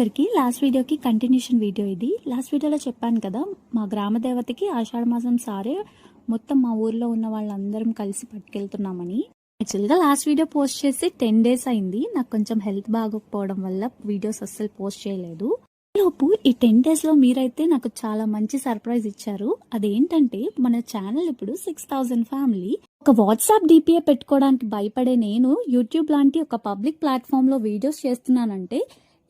అందరికీ లాస్ట్ వీడియోకి continuation video ఇది. లాస్ట్ వీడియోలో చెప్పాను కదా మా గ్రామ దేవతకి ఆషాఢ మాసం సారే మొత్తం మా ఊర్లో ఉన్న వాళ్ళందరం కలిసి పట్టుకెళ్తున్నామని. యాక్చువల్గా లాస్ట్ వీడియో పోస్ట్ చేసి టెన్ డేస్ అయింది. నాకు కొంచెం హెల్త్ బాగోకపోవడం వల్ల వీడియోస్ అస్సలు పోస్ట్ చేయలేదు. లోపు ఈ టెన్ డేస్లో మీరైతే నాకు చాలా మంచి సర్ప్రైజ్ ఇచ్చారు. అదేంటంటే మన ఛానల్ ఇప్పుడు సిక్స్ థౌజండ్ ఫ్యామిలీ. ఒక వాట్సాప్ డిపిఏ పెట్టుకోవడానికి భయపడే నేను యూట్యూబ్ లాంటి ఒక పబ్లిక్ ప్లాట్ఫామ్లో వీడియోస్ చేస్తున్నానంటే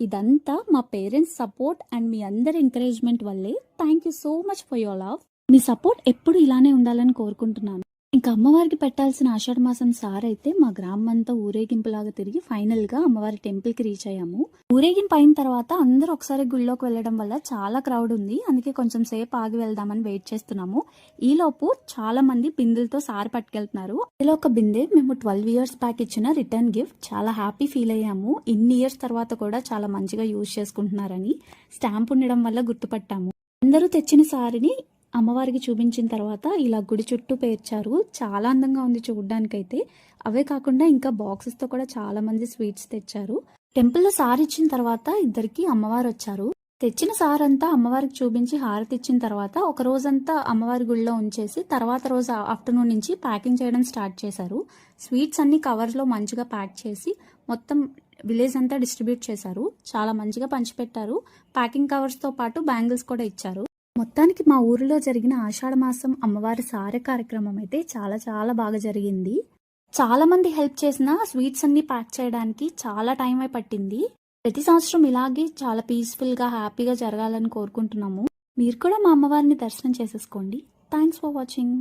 ఇదంతా మా పేరెంట్స్ సపోర్ట్ అండ్ మీ అందరి ఎంకరేజ్మెంట్ వల్లే. Thank you so much for your love me support ఎప్పుడు ఇలానే ఉండాలని కోరుకుంటున్నాను. ఇంకా అమ్మవారికి పెట్టాల్సిన ఆషాఢ మాసం సార్ అయితే మా గ్రామం అంతా ఊరేగింపులాగా తిరిగి ఫైనల్గా అమ్మవారి టెంపుల్కి రీచ్ అయ్యాము. ఊరేగింపు అయిన తర్వాత అందరూ ఒకసారి గుళ్ళోకి వెళ్ళడం వల్ల చాలా క్రౌడ్ ఉంది. అందుకే కొంచెం సేపు ఆగి వెళ్దామని వెయిట్ చేస్తున్నాము. ఈలోపు చాలా మంది బిందులతో సారి పట్టుకెళ్తున్నారు. ఇలా ఒక బిందె మేము ట్వెల్వ్ ఇయర్స్ బ్యాక్ ఇచ్చిన రిటర్న్ గిఫ్ట్. చాలా హ్యాపీ ఫీల్ అయ్యాము. ఇన్ని ఇయర్స్ తర్వాత కూడా చాలా మంచిగా యూజ్ చేసుకుంటున్నారని స్టాంప్ ఉండడం వల్ల గుర్తుపట్టాము. అందరూ తెచ్చిన సారిని అమ్మవారికి చూపించిన తర్వాత ఇలా గుడి చుట్టూ పేర్చారు. చాలా అందంగా ఉంది చూడ్డానికైతే. అవే కాకుండా ఇంకా బాక్సెస్తో కూడా చాలా మంది స్వీట్స్ తెచ్చారు. టెంపుల్లో సార్ ఇచ్చిన తర్వాత ఇద్దరికి అమ్మవారు వచ్చారు. తెచ్చిన సార్ అంతా అమ్మవారికి చూపించి హారతి ఇచ్చిన తర్వాత ఒక రోజంతా అమ్మవారి గుడిలో ఉంచేసి తర్వాత రోజు ఆఫ్టర్నూన్ నుంచి ప్యాకింగ్ చేయడం స్టార్ట్ చేశారు. స్వీట్స్ అన్ని కవర్స్లో మంచిగా ప్యాక్ చేసి మొత్తం విలేజ్ అంతా డిస్ట్రిబ్యూట్ చేశారు. చాలా మంచిగా పంచిపెట్టారు. ప్యాకింగ్ కవర్స్తో పాటు బ్యాంగిల్స్ కూడా ఇచ్చారు. మొత్తానికి మా ఊరిలో జరిగిన ఆషాఢ మాసం అమ్మవారి సారె కార్యక్రమం అయితే చాలా చాలా బాగా జరిగింది. చాలా మంది హెల్ప్ చేసిన స్వీట్స్ అన్ని ప్యాక్ చేయడానికి చాలా టైం అయి పట్టింది. ప్రతి సంవత్సరం ఇలాగే చాలా పీస్ఫుల్గా హ్యాపీగా జరగాలని కోరుకుంటున్నాము. మీరు కూడా మా అమ్మవారిని దర్శనం చేసేసుకోండి. Thanks for watching